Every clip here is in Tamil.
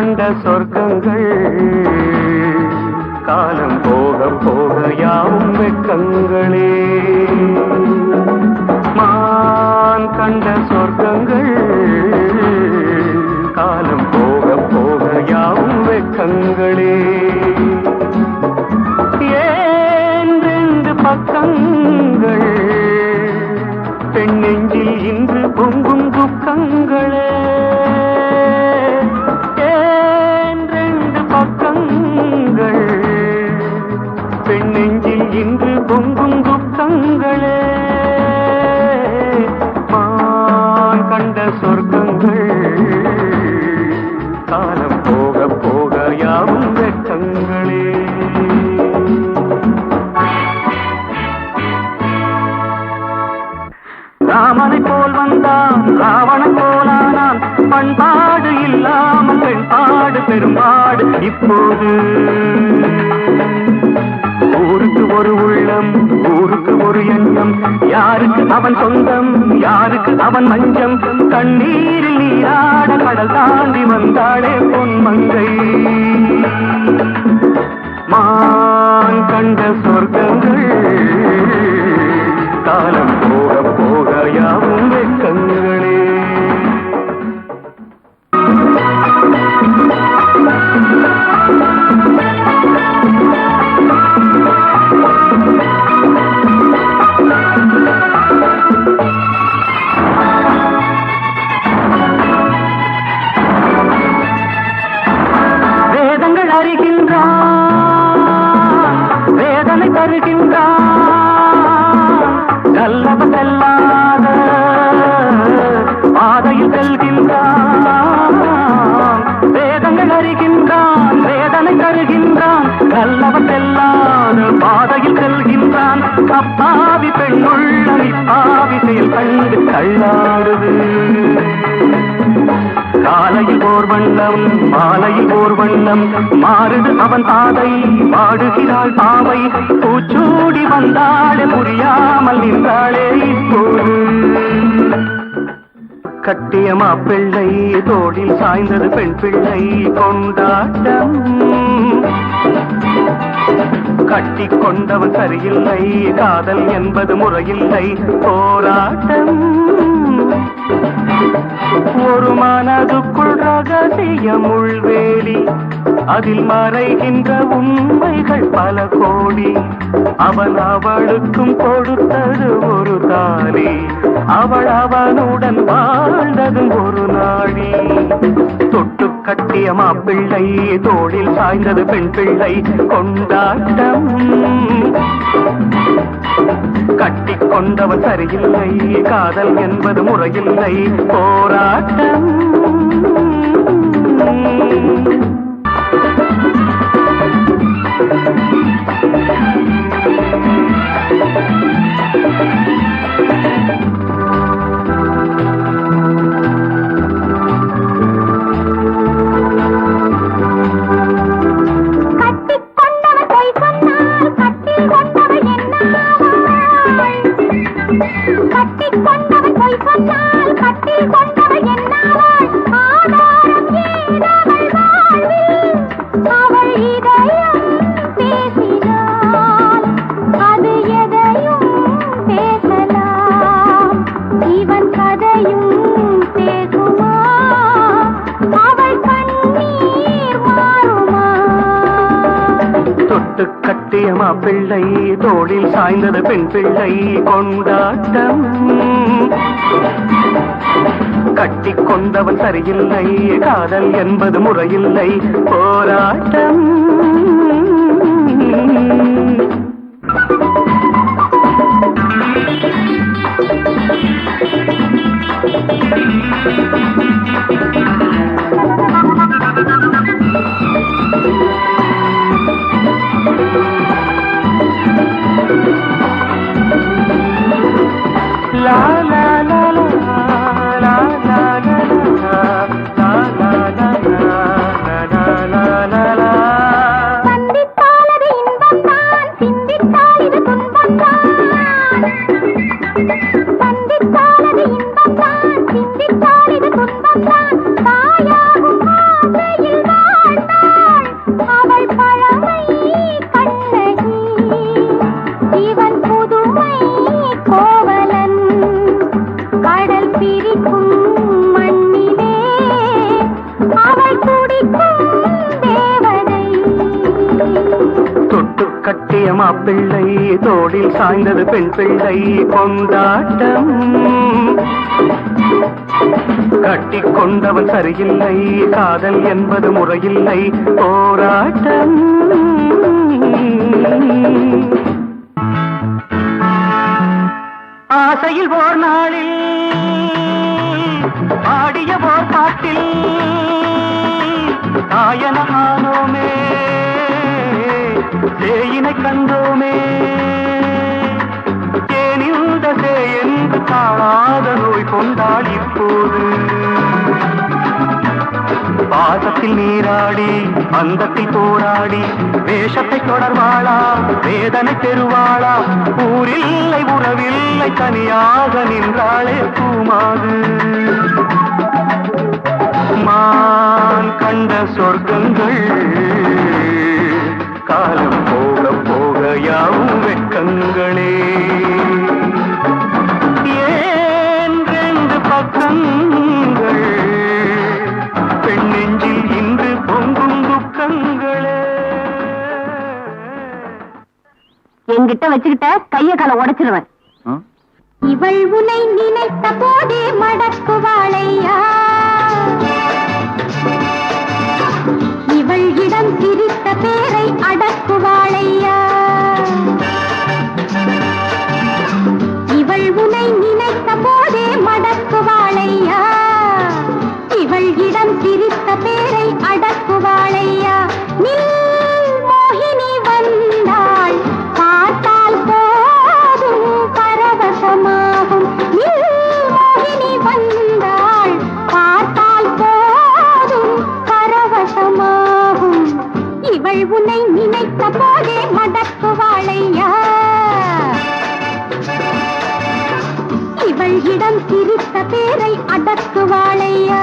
கண்ட சொர்க்கங்கள். காலம் போக போக யாவும் வெட்கங்களே. மான் கண்ட சொர்க்கங்கள். காலம் போக போக யாவும் வெட்கங்களே. ஏன் ரெண்டு பக்கம் போல் வந்தான். ராவணன் போலானான் பண்பாடு இல்லாமல் பெண்பாடு பெரும்பாடு இப்போது. ஊருக்கு ஒரு உள்ளம் ஊருக்கு ஒரு எண்ணம். யாருக்கு அவன் சொந்தம் யாருக்கு அவன் மஞ்சம். கண்ணீரில் நீராட கடல் தாண்டி வந்தாளே பொன்மங்கை. மான் கண்ட சொர்க்கங்கள் காலம் போக போக யாவும் அப்பாவி பெண்ணுள்ள இப்பாவி செயல் கண்டு தள்ளாடுது. காலையில் ஓர் வண்ணம் மாலையில் ஓர் வண்ணம் மாறுது அவன் பாதை வாடுகிறாள் பாவை. பூச்சூடி வந்தாள் புரியாமல் நின்றாளே இப்போது. கட்டியமா பிள்ளை தோளில் சாய்ந்தது பெண் பிள்ளை கொண்டாட்டம். கட்டி கொண்டவன் சரியில்லை. காதல் என்பது முறையில்லை. போராட்டம். ஒரு மனதுக்குள் ரகசியம் உள்வேலி அதில் மறைகின்ற உண்மைகள் பல கோடி. அவன் அவளுக்கும் கொடுத்தது ஒரு தாலி. அவள் அவனுடன் வாழ்ந்ததும் ஒரு நாடி கட்டிய மாப்பிள்ளை தோளில் சாய்ந்தது பெண் பிள்ளை கொண்டாட்டம். கட்டி கொண்டவன் சரியில்லை காதல் என்பது முறையில்லை போராட்டம். கட்டிய மாப்பிள்ளை தோளில் சாய்ந்தது பெண் பிள்ளை கொண்டாட்டம் கட்டி கொண்டவன் சரியில்லை காதல் என்பது முறையில்லை போராட்டம் தொட்டு கட்டிய மாப்பிள்ளை தோளில் சாய்ந்தது பெண் பிள்ளை கொண்டாட்டம். கட்டி கொண்டவன் சரியில்லை காதல் என்பது முறையில்லை போராட்டம். ஆசையில் ஓர் நாளில் பாடிய ஓர் பாட்டில் தாயனமானோமே சேயினை கண்டோமே. தேனிந்த சே காணாத நோய் கொண்டாள் இப்போது. பாசத்தில் நீராடி அந்தத்தில் போராடி வேஷத்தை தொடர்வாளா வேதனை பெறுவாளா? ஊரில்லை உறவில்லை தனியாக நின்றாளே பூமாது. மான் கண்ட சொர்க்கங்கள் காலம் போக போக யாவும் வெட்கங்களே ஏன் ரெண்டு பக்கங்கள்? பெண் நெஞ்சில் இன்று பொங்கும் துக்கங்களே. என்கிட்ட வச்சுக்கிட்ட கைய கால உடைச்சிருவேன். இவள் உனை நினைத்த போதே மடக்குவாளையா? இவள் இடம் சிரித்த பேரை அடக்குவாளையா? நினைத்த போதே வாழையா இவள் இடம் சிரித்த பேரை அடக்குவாளையா?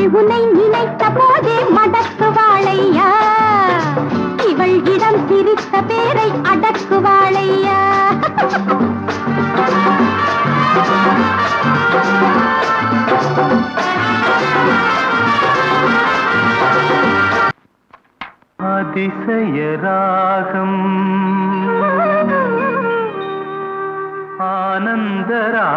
அவள் உன்னை நினைத்த போதே மடக்குவாளையா? இவள் இடம் சிரித்த பேரை அடக்குவாளையா? அதிசயராகம். ஆனந்தரா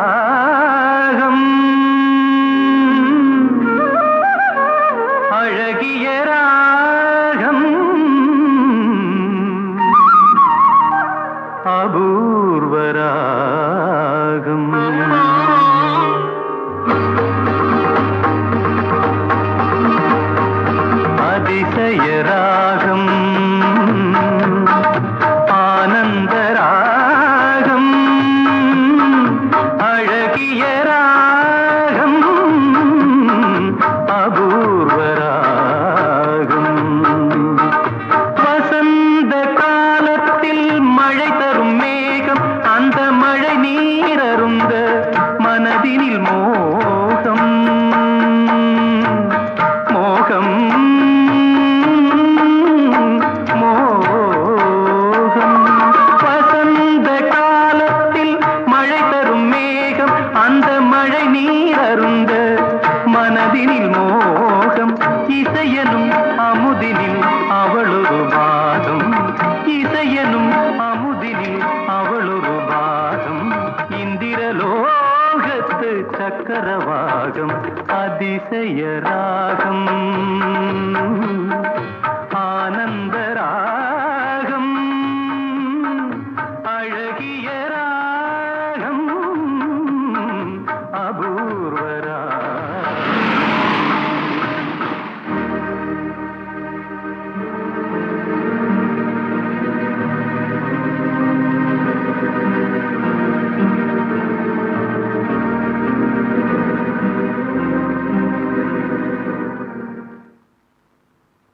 மழை தரும் மேகம் அந்த மழை நீரருந்த மனதினில் மோகம். மோகம். மோகம். வசந்த காலத்தில் மழை தரும் மேகம் அந்த மழை நீரருந்த மனதினில் மோகம். இசையனும் சக்கரவாகம் அதிசய ராகம்.